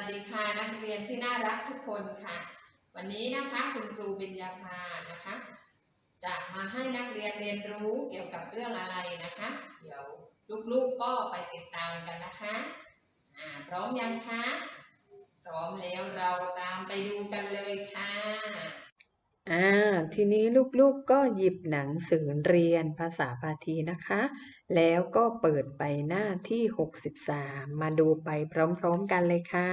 วัสดีค่ะนักเรียนที่น่ารักทุกคนค่ะ วันนี้นะคะคุณครูเบญญาภานะคะ จะมาให้นักเรียนเรียนรู้เกี่ยวกับเรื่องอะไรนะคะ เดี๋ยวลูกๆก็ไปติดตามกันนะคะอ่าพร้อมยังคะพร้อมแล้วเราตามไปดูกันเลยค่ะ อ่าทีนี้ลูกๆก็หยิบหนังสือเรียนภาษาพาทีนะคะ แล้วก็เปิดไปหน้าที่ 63 มาดูไปพร้อมๆกันเลยค่ะ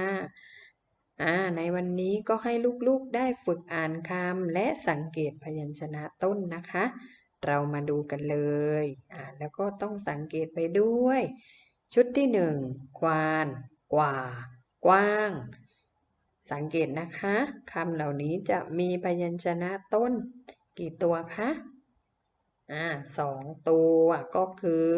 อ่าในวันนี้ก็ให้ลูกๆได้ฝึกอ่านคำและสังเกตพยัญชนะต้นนะคะ เรามาดูกันเลยอ่าแล้วก็ต้องสังเกตไปด้วย ชุดที่หนึ่งควาน กว่า กว้าง สังเกตนะคะคำเหล่านี้จะมีพยัญชนะต้น กี่ตัวคะอ่าสองตัวก็คือ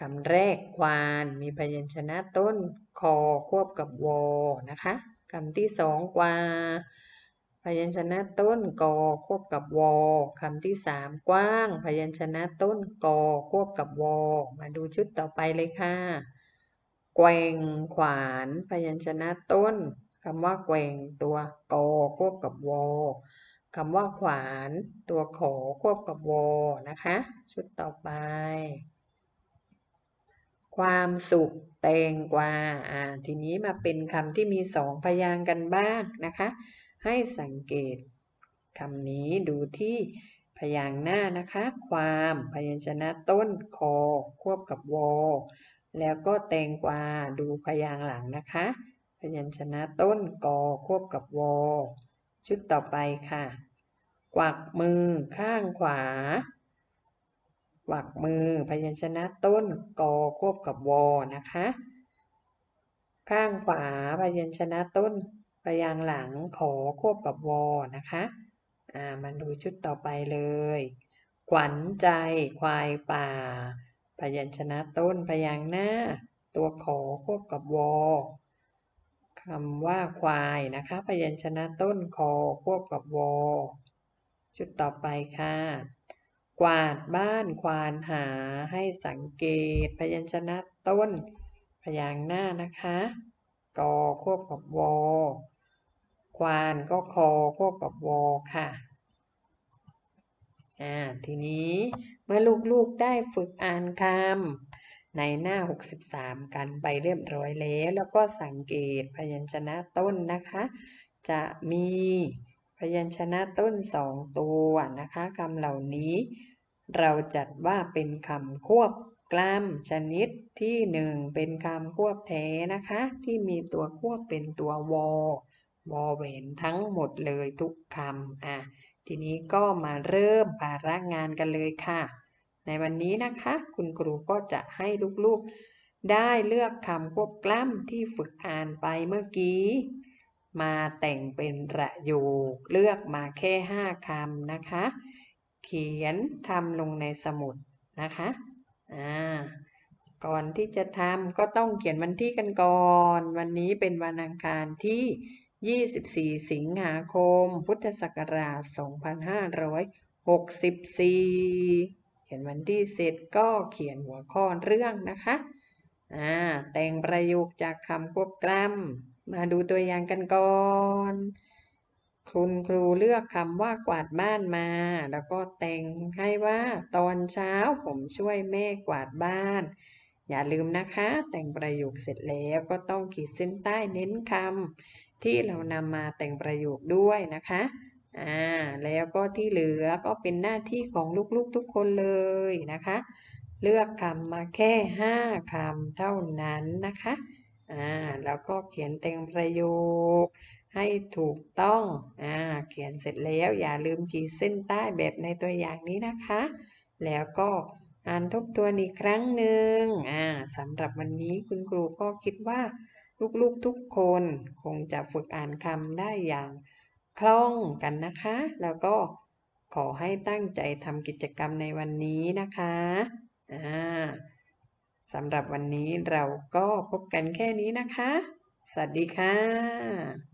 คำแรกควานมีพยัญชนะต้นคอควบกับวอนะคะคำที่สองกวาพยัญชนะต้นกอควบกับวอคำที่สามกว้าง พยัญชนะต้นกอควบกับวอมาดูชุดต่อไปเลยค่ะ แกว่งขวาน พยัญชนะต้น คำว่าแกว่งตัวกอควบกับวอคำว่าขวานตัวขอควบกับวอนะคะ ชุดต่อไป ความสุขแตงกวาอ่าทีนี้มาเป็นคำที่มีสองพยางค์กันบ้างนะคะ ให้สังเกตคำนี้ดูที่พยางค์หน้านะคะ ความพยัญชนะต้นคอควบกับวอแล้วก็แตงกวาดูพยางค์หลังนะคะ พยัญชนะต้นกอควบกับวอ ชุดต่อไปค่ะ กวักมือข้างขวา กวักมือพยัญชนะต้นกอควบกับวอนะคะ ข้างขวาพยัญชนะต้นพยางหลังขอควบกับวอนะคะอ่ามาดูชุดต่อไปเลย ขวัญใจควายป่า พยัญชนะต้นพยางหน้า ตัวขอควบกับวอ คำว่าควายนะคะพยัญชนะต้นคอควบกับวอชุดต่อไปค่ะ กวาดบ้านควานหาให้สังเกต พยัญชนะต้น พยางหน้านะคะกอควบกับวอควานก็คอควบกับวอค่ะอ่าทีนี้เมื่อลูกๆได้ฝึกอ่านคำ ในหน้า 63 กันไปเรียบร้อยแล้ว แล้วก็สังเกตพยัญชนะต้นนะคะ จะมีพยัญชนะต้นสองตัวนะคะคำเหล่านี้ เราจัดว่าเป็นคำควบกล้ำชนิดที่หนึ่งเป็นคำควบแท้นะคะ ที่มีตัวควบเป็นตัววอวอแหวนทั้งหมดเลยทุกคำอะทีนี้ก็มาเริ่มภาระงานกันเลยค่ะ ในวันนี้นะคะ คุณครูก็จะให้ลูกๆ ได้เลือกคำควบกล้ำที่ฝึกอ่านไปเมื่อกี้ มาแต่งเป็นประโยค เลือกมาแค่ห้าคำนะคะ เขียนทำลงในสมุดนะคะอ่าก่อนที่จะทำก็ต้องเขียนวันที่กันก่อน วันนี้เป็นวันอังคารที่ 24 สิงหาคม พุทธศักราช 2564 ขียนวันที่เสร็จก็เขียนหัวข้อเรื่องนะคะอ่าแต่งประโยคจากคำควบกล้ำมาดูตัวอย่างกันก่อนคุณครูเลือกคำว่ากวาดบ้านมา แล้วก็แต่งให้ว่าตอนเช้าผมช่วยแม่กวาดบ้าน อย่าลืมนะคะ แต่งประโยคเสร็จแล้วก็ต้องขีดเส้นใต้เน้นคำที่เรานำมาแต่งประโยคด้วยนะคะ อ่าแล้วก็ที่เหลือก็เป็นหน้าที่ของลูกๆทุกคนเลยนะคะ เลือกคำมาแค่ห้าคำเท่านั้นนะคะอ่าแล้วก็เขียนแต่งประโยคให้ถูกต้องอ่าเขียนเสร็จแล้วอย่าลืมขีดเส้นใต้แบบในตัวอย่างนี้นะคะ แล้วก็อ่านทบทวนอีกครั้งหนึ่งอ่าสำหรับวันนี้คุณครูก็คิดว่าลูกๆทุกคนคงจะฝึกอ่านคำได้อย่าง คล่องกันนะคะ แล้วก็ขอให้ตั้งใจทำกิจกรรมในวันนี้นะคะอ่าสำหรับวันนี้เราก็พบกันแค่นี้นะคะ สวัสดีค่ะ